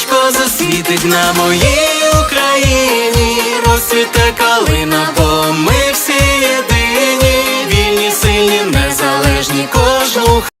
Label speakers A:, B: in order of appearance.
A: Сонечко засвітить на моїй Україні, розцвіте калина,